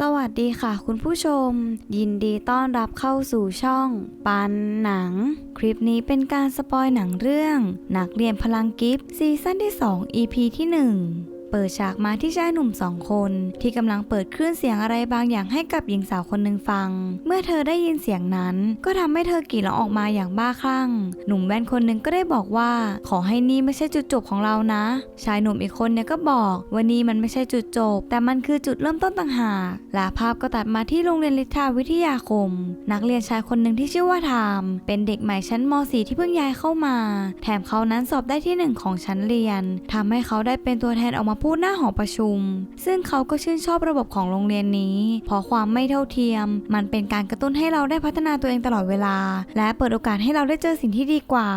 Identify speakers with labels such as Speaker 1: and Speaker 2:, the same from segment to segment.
Speaker 1: สวัสดีค่ะคุณผู้ชม ยินดีต้อนรับเข้าสู่ช่อง ปันหนัง คลิปนี้เป็นการสปอยหนังเรื่อง นักเรียนพลังกิฟต์ซีซั่นที่ 2 EP ที่ 1 เปิดฉากมาที่ชายหนุ่มสองคน ที่กำลังเปิดคลื่นเสียงอะไรบางอย่างให้กับหญิงสาวคนหนึ่งฟัง เมื่อเธอได้ยินเสียงนั้น ก็ทำให้เธอกรีดร้องออกมาอย่างบ้าคลั่ง หนุ่มแว่นคนหนึ่งก็ได้บอกว่า ขอให้นี่ไม่ใช่จุดจบของเรานะ ชายหนุ่มอีกคนเนี่ยก็บอกว่านี่มันไม่ใช่จุดจบ แต่มันคือจุดเริ่มต้นต่างหากและภาพก็ตัดมาที่โรงเรียนลิทาวิทยาคม นักเรียนชายคนหนึ่งที่ชื่อว่าไทม์เป็นเด็กใหม่ชั้นม .4 ที่เพิ่งย้ายเข้ามา แถมเขานั้นสอบได้ที่หนึ่งของชั้นเรียนทำให้เขาได้เป็นตัวแทนออกมาพูดหน้าหอประชุม ซึ่งเขาก็ชื่นชอบระบบของโรงเรียนนี้ เพราะความไม่เท่าเทียม มันเป็นการกระตุ้นให้เราได้พัฒนาตัวเองตลอดเวลา และเปิดโอกาสให้เราได้เจอสิ่งที่ดีกว่า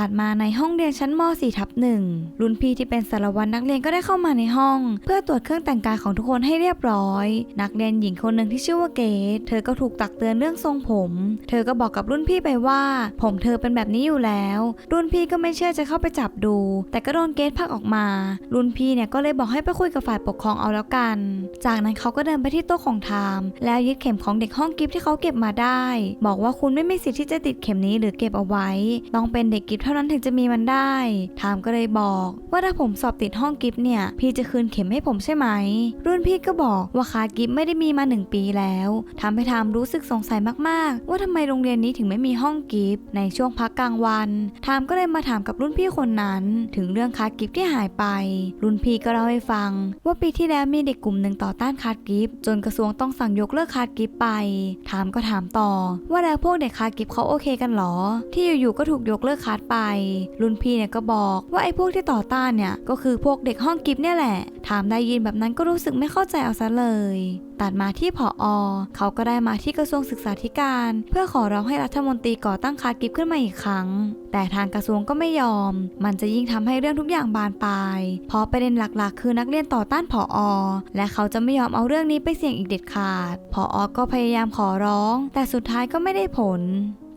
Speaker 1: ตัดมาในห้องเรียนชั้นม .4 ทับหนึ่งรุ่นพี่ที่เป็นสารวัตรนักเรียนก็ได้เข้ามาในห้อง เพื่อตรวจเครื่องแต่งกายของทุกคนให้เรียบร้อย นักเรียนหญิงคนหนึ่งที่ชื่อว่าเกดเธอก็ถูกตักเตือนเรื่องทรงผม เธอก็บอกกับรุ่นพี่ไปว่า ผมเธอเป็นแบบนี้อยู่แล้ว รุ่นพี่ก็ไม่เชื่อจะเข้าไปจับดู แต่ก็โดนเกดผลักออกมา รุ่นพี่เนี่ยก็เลยบอกให้ไปคุยกับฝ่ายปกครองเอาแล้วกัน จากนั้นเขาก็เดินไปที่โต๊ะของไทม์แล้วยึดเข็มของเด็กห้องกิฟที่เขาเก็บมาได้ บอกว่าคุณไม่มีสิทธิ์ที่จะติดเข็มนี้หรือเก็บเอาไว้ ต้องเป็นเด็กกิฟเท่านั้นถึงจะมีมันได้ไทม์ก็เลยบอก ว่าถ้าผมสอบติดห้องกิฟต์เนี่ย พี่จะคืนเข็มให้ผมใช่ไหม รุ่นพี่ก็บอกว่าคากิฟไม่ได้มีมาหนึ่งปีแล้วทำให้ไทม์รู้สึกสงสัยมากๆ ว่าทำไมโรงเรียนนี้ถึงไม่มีห้องกิฟต์ในช่วงพักกลางวันไทม์ก็เลยมาถามกับรุ่นพี่คนนั้น ถึงเรื่องคากิฟที่หายไป รุ่นพี่ก็เล่าให้ฟัง ว่าปีที่แล้วมีเด็กกลุ่มหนึ่งต่อต้านคาดกิฟจนกระทรวงต้องสั่งยกเลิกคาดกิฟไปถามก็ถามต่อ ว่าแล้วพวกเด็กคาดกิฟเขาโอเคกันหรอ ที่อยู่ๆก็ถูกยกเลิกคาดไปรุ่นพี่เนี่ยก็บอกว่าไอ้พวกที่ต่อต้านเนี่ยก็คือพวกเด็กห้องกิฟต์เนี่ยแหละ ถามได้ยินแบบนั้นก็รู้สึกไม่เข้าใจเอาซะเลย ตัดมาที่ผออเขาก็ได้มาที่กระทรวงศึกษาธิการ เพื่อขอร้องให้รัฐมนตรีก่อตั้งคาดกิฟต์ขึ้นมาอีกครั้ง แต่ทางกระทรวงก็ไม่ยอม มันจะยิ่งทำให้เรื่องทุกอย่างบานปลายเพราะประเด็นหลักๆ คือนักเรียนต่อต้านผออและเขาจะไม่ยอมเอาเรื่องนี้ไปเสี่ยงอีกเด็ดขาดผออก็พยายามขอร้อง แต่สุดท้ายก็ไม่ได้ผล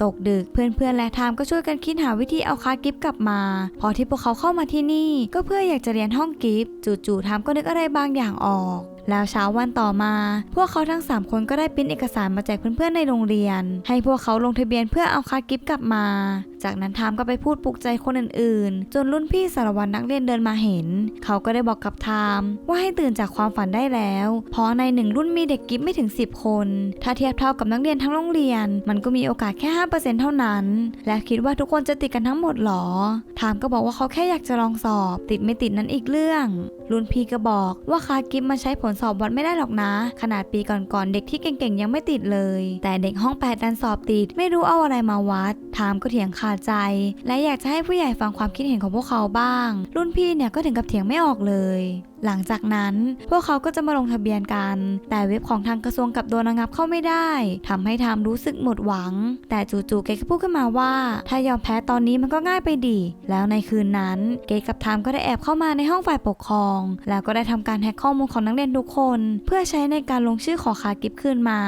Speaker 1: ตกดึกเพื่อนๆและไทม์ก็ช่วยกันคิดหาวิธีเอาคากิฟกลับมา พอที่พวกเขาเข้ามาที่นี่ ก็เพื่ออยากจะเรียนห้องกิฟจู่ๆทามก็นึกอะไรบางอย่างออกแล้วเช้าวันต่อมา พวกเขาทั้ง 3 คนก็ได้ปริ้นเอกสารมาแจกเพื่อนๆในโรงเรียน ให้พวกเขาลงทะเบียนเพื่อเอาคาร์ดกิฟต์กลับมา จากนั้นไทม์ก็ไปพูดปลุกใจคนอื่นๆ จนรุ่นพี่สารวัตรนักเรียนเดินมาเห็น เขาก็ได้บอกกับไทม์ว่าให้ตื่นจากความฝันได้แล้ว เพราะในหนึ่งรุ่นมีเด็กกิฟต์ไม่ถึง 10 คน ถ้าเทียบเท่ากับนักเรียนทั้งโรงเรียน มันก็มีโอกาสแค่5%เท่านั้น และคิดว่าทุกคนจะติดกันทั้งหมดหรอไทม์ก็บอกว่าเขาแค่อยากจะลองสอบ ติดไม่ติดนั้นอีกเรื่อง รุ่นพี่ก็บอกว่าคาร์ดกิฟมาใช้ผลสอบวัดไม่ได้หรอกนะ ขนาดปีก่อนๆเด็กที่เก่งๆยังไม่ติดเลย แต่เด็กห้องแปดดันสอบติด ไม่รู้เอาอะไรมาวัดถามก็เถียงขาดใจ และอยากจะให้ผู้ใหญ่ฟังความคิดเห็นของพวกเขาบ้าง รุ่นพี่เนี่ยก็ถึงกับเถียงไม่ออกเลย หลังจากนั้นพวกเขาก็จะมาลงทะเบียนกัน แต่เว็บของทางกระทรวงกับโดนระงับเข้าไม่ได้ทำให้ทามรู้สึกหมดหวัง แต่จู่ๆเกก็พูดขึ้นมาว่า ถ้ายอมแพ้ตอนนี้มันก็ง่ายไปดี แล้วในคืนนั้น เกกับทามก็ได้แอบเข้ามาในห้องฝ่ายปกครอง แล้วก็ได้ทำการแฮกข้อมูลของนักเรียนทุกคน เพื่อใช้ในการลงชื่อขอคากิฟคืนมา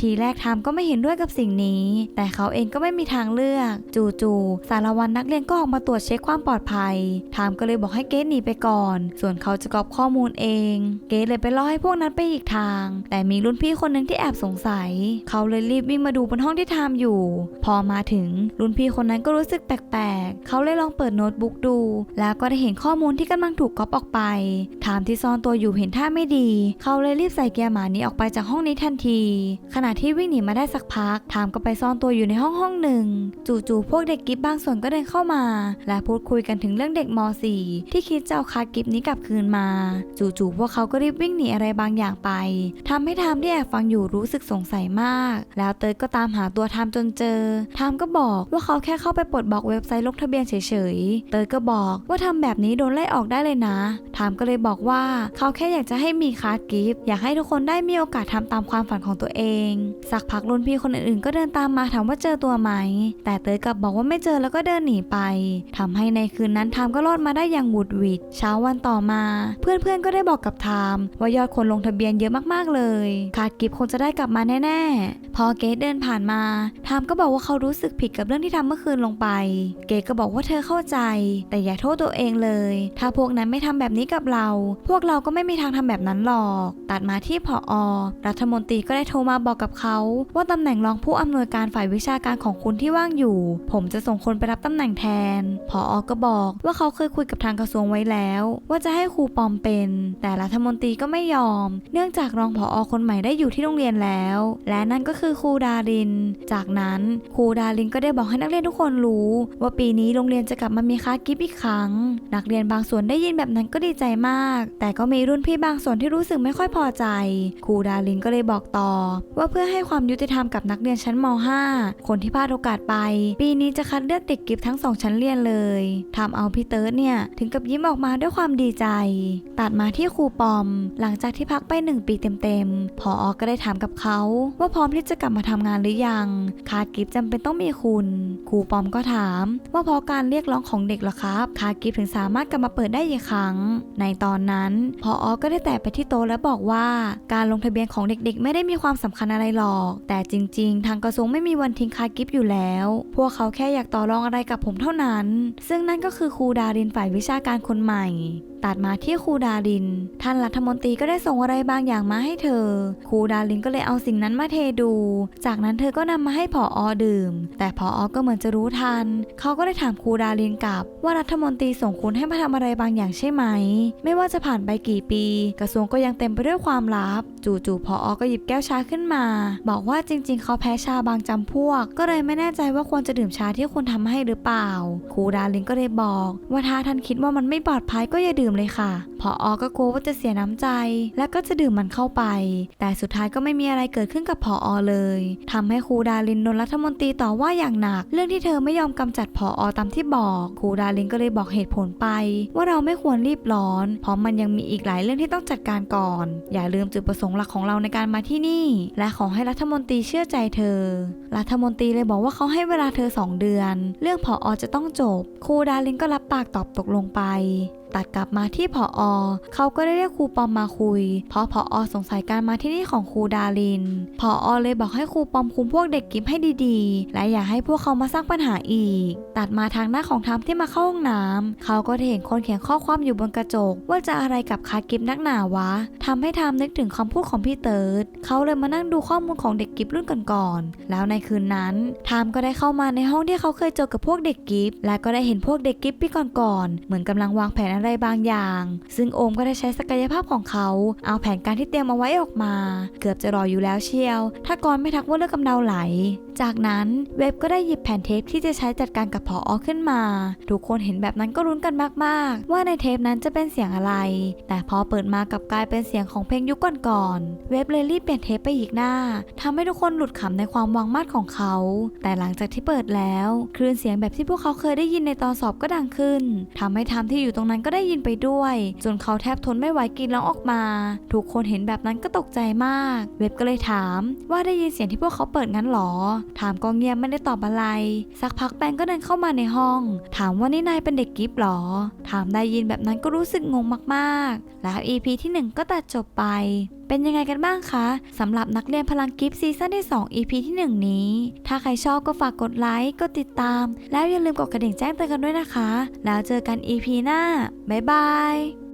Speaker 1: ทีแรกทามก็ไม่เห็นด้วยกับสิ่งนี้ แต่เขาเองก็ไม่มีทางเลือก จู่ๆสารวัตรนักเรียนก็ออกมาตรวจเช็คความปลอดภัยทามก็เลยบอกให้เกดหนีไปก่อน ส่วนเขาจะกรอบข้อมูลเอง เกดเลยไปล่อให้พวกนั้นไปอีกทาง แต่มีรุ่นพี่คนหนึ่งที่แอบสงสัย เขาเลยรีบวิ่งมาดูบนห้องที่ทามอยู่ พอมาถึงรุ่นพี่คนนั้นก็รู้สึกแปลกๆ เขาเลยลองเปิดโน้ตบุ๊กดู แล้วก็ได้เห็นข้อมูลที่กำลังถูกก๊อปออกไป ทามที่ซ่อนตัวอยู่เห็นท่าไม่ดี เขาเลยรีบใส่เกียร์หมานี้ออกไปจากห้องนี้ทันที ขณะที่วิ่งหนีมาได้สักพัก ทามก็ไปซ่อนตัวอยู่ในห้องห้องหนึ่ง จู่ๆพวกเด็กกิฟบางส่วนก็เดินเข้ามา และพูดคุยกันถึงเรื่องเด็กม .4 ที่คิดจะเอาคากิฟนี้กลับคืนมาจู่ๆพวกเขาก็รีบวิ่งหนีอะไรบางอย่างไปทำให้ทามที่แอบฟังอยู่รู้สึกสงสัยมาก แล้วเตยก็ตามหาตัวทามจนเจอทามก็บอกว่าเขาแค่เข้าไปปลดบล็อกเว็บไซต์ลงทะเบียนเฉยๆ เตยก็บอกว่าทำแบบนี้โดนไล่ออกได้เลยนะ ทามก็เลยบอกว่าเขาแค่อยากจะให้มีคาร์ดกิฟต์อยากให้ทุกคนได้มีโอกาสทำตามความฝันของตัวเอง สักพักรุ่นพี่คนอื่นๆ ก็เดินตามมาถามว่าเจอตัวไหม แต่เติร์ดกลับบอกว่าไม่เจอแล้วก็เดินหนีไปทำให้ในคืนนั้นทามก็รอดมาได้อย่างหวุดหวิดเช้าวันต่อมา เพื่อนๆก็ได้บอกกับไทม์ว่ายอดคนลงทะเบียนเยอะมากๆเลยคาดกิฟคงจะได้กลับมาแน่ๆ พอเกดเดินผ่านมาไทม์ก็บอกว่าเขารู้สึกผิดกับเรื่องที่ทำเมื่อคืนลงไป เกดก็บอกว่าเธอเข้าใจ แต่อย่าโทษตัวเองเลย ถ้าพวกนั้นไม่ทำแบบนี้กับเรา พวกเราก็ไม่มีทางทำแบบนั้นหรอก ตัดมาที่ผอรัฐมนตรีก็ได้โทรมาบอกกับเขา ว่าตำแหน่งรองผู้อำนวยการฝ่ายวิชาการของคุณที่ว่างอยู่ ผมจะส่งคนไปรับตำแหน่งแทนผอก็บอกว่าเขาเคยคุยกับทางกระทรวงไว้แล้ว ว่าจะให้ครูปอมเป็น แต่รัฐมนตรีก็ไม่ยอม เนื่องจากรองผอคนใหม่ได้อยู่ที่โรงเรียนแล้ว และนั่นก็คือครูดาริน จากนั้นครูดารินก็ได้บอกให้นักเรียนทุกคนรู้ ว่าปีนี้โรงเรียนจะกลับมามีคลาสกิฟอีกครั้ง นักเรียนบางส่วนได้ยินแบบนั้นก็ดีใจมาก แต่ก็มีรุ่นพี่บางส่วนที่รู้สึกไม่ค่อยพอใจ ครูดารินก็เลยบอกต่อ ว่าเพื่อให้ความยุติธรรมกับนักเรียนชั้นม .5 คนที่พลาดโอกาสไป ปีนี้จะคัดเลือกเด็กกิฟทั้งสองชั้นเรียนเลยทำเอาพี่เติร์ดเนี่ย ถึงกับยิ้มออกมาด้วยความดีใจ ตัดมาที่ครูปอม หลังจากที่พักไปหนึ่งปีเต็มๆพออก็ได้ถามกับเขาว่าพร้อมที่จะกลับมาทำงานหรือยังคาดกิฟจำเป็นต้องมีคุณ ครูปอมก็ถาม ว่าเพราะการเรียกร้องของเด็กหรอครับคาดกิฟถึงสามารถกลับมาเปิดได้อีกครั้งในตอนนั้นพออก็ได้แตะไปที่โต๊ะและบอกว่า การลงทะเบียนของเด็กๆ ไม่ได้มีความสำคัญอะไรหรอก แต่จริง ๆ ทางกระทรวงไม่มีวันทิ้งคากิฟอยู่แล้ว พวกเขาแค่อยากต่อรองอะไรกับผมเท่านั้น ซึ่งนั่นก็คือครูดารินฝ่ายวิชาการคนใหม่ ตัดมาที่ครูดาริน ท่านรัฐมนตรีก็ได้ส่งอะไรบางอย่างมาให้เธอ ครูดารินก็เลยเอาสิ่งนั้นมาเทดู จากนั้นเธอก็นำมาให้ผออดื่ม แต่ผออก็เหมือนจะรู้ทัน เขาก็ได้ถามครูดารินกลับ ว่ารัฐมนตรีส่งคุณให้มาทำอะไรบางอย่างใช่ไหม ไม่ว่าจะผ่านไปกี่ปี กระทรวงก็ยังเต็มไปด้วยความลับ จู่ๆผออก็หยิบแก้วชาขึ้นมา บอกว่าจริง ๆ เขาแพ้ชาบางจำพวก ก็เลยไม่แน่ใจว่าควรจะดื่มชาที่คุณทำให้หรือเปล่า ครูดารินก็เลยบอก ว่าถ้าท่านคิดว่ามันไม่ปลอดภัยก็อย่าดื่มเลยค่ะพออก็กลัวว่าจะเสียน้ำใจ และก็จะดื่มมันเข้าไป แต่สุดท้ายก็ไม่มีอะไรเกิดขึ้นกับพออเลยทำให้ครูดารินโดนรัฐมนตรีต่อว่าอย่างหนัก เรื่องที่เธอไม่ยอมกำจัดพออตามที่บอกครูดารินก็เลยบอกเหตุผลไป ว่าเราไม่ควรรีบร้อน เพราะมันยังมีอีกหลายเรื่องที่ต้องจัดการก่อน อย่าลืมจุดประสงค์หลักของเราในการมาที่นี่ และขอให้รัฐมนตรีเชื่อใจเธอ รัฐมนตรีเลยบอกว่าเขาให้เวลาเธอสองเดือน เรื่องพออจะต้องจบ ครูดารินก็รับปากตอบตกลงไปตัดกลับมาที่ผออเขาก็ได้เรียกครูปอมมาคุย เพราะผออสงสัยการมาที่นี่ของครูดารินผออเลยบอกให้ครูปอมคุมพวกเด็กกิฟให้ดีๆ และอย่าให้พวกเขามาสร้างปัญหาอีก ตัดมาทางหน้าของทามที่มาเข้าห้องน้ำเขาก็ได้เห็นคนเขียนข้อความอยู่บนกระจก ว่าจะอะไรกับคากิฟนักหนาวะทำให้ทามนึกถึงคำพูดของพี่เติร์ดเขาเลยมานั่งดูข้อมูลของเด็กกิฟรุ่นก่อนๆแล้วในคืนนั้นทามก็ได้เข้ามาในห้องที่เขาเคยเจอกับพวกเด็กกิฟและก็ได้เห็นพวกเด็กกิฟปีก่อนๆเหมือนกำลังวางแผนอะไรบางอย่าง ซึ่งโอมก็ได้ใช้ศักยภาพของเขา เอาแผนการที่เตรียมเอาไว้ออกมา เกือบจะรออยู่แล้วเชียว ถ้ากรไม่ทักว่าเลือดกำเดาไหล จากนั้นเว็บก็ได้หยิบแผ่นเทปที่จะใช้จัดการกับผออขึ้นมา ทุกคนเห็นแบบนั้นก็รุ้นกันมากๆ ว่าในเทปนั้นจะเป็นเสียงอะไร แต่พอเปิดมากับกลายเป็นเสียงของเพลงยุคก่อนๆเว็บเลยรีบเปลี่ยนเทปไปอีกหน้าทำให้ทุกคนหลุดขำในความวางมาดของเขา แต่หลังจากที่เปิดแล้วคลื่นเสียงแบบที่พวกเขาเคยได้ยินในตอนสอบก็ดังขึ้นทำให้ทามที่อยู่ตรงนั้นก็็ได้ยินไปด้วย จนเขาแทบทนไม่ไหวกินร้องออกมา ทุกคนเห็นแบบนั้นก็ตกใจมาก เว็บก็เลยถามว่าได้ยินเสียงที่พวกเขาเปิดงั้นหรอ ถามก็เงียบไม่ได้ตอบอะไร สักพักแปงก็เดินเข้ามาในห้อง ถามว่านี่นายเป็นเด็กกิฟหรอ ถามได้ยินแบบนั้นก็รู้สึกงงมากๆ แล้ว EP ที่ 1 ก็ตัดจบไป เป็นยังไงกันบ้างคะสำหรับนักเรียนพลังกิฟต์ซีซั่นที่ 2 EP ที่ 1 นี้ ถ้าใครชอบก็ฝากกดไลค์กดติดตาม แล้วอย่าลืมกดกระดิ่งแจ้งเตือนกันด้วยนะคะ แล้วเจอกัน EP หน้าบ๊ายบาย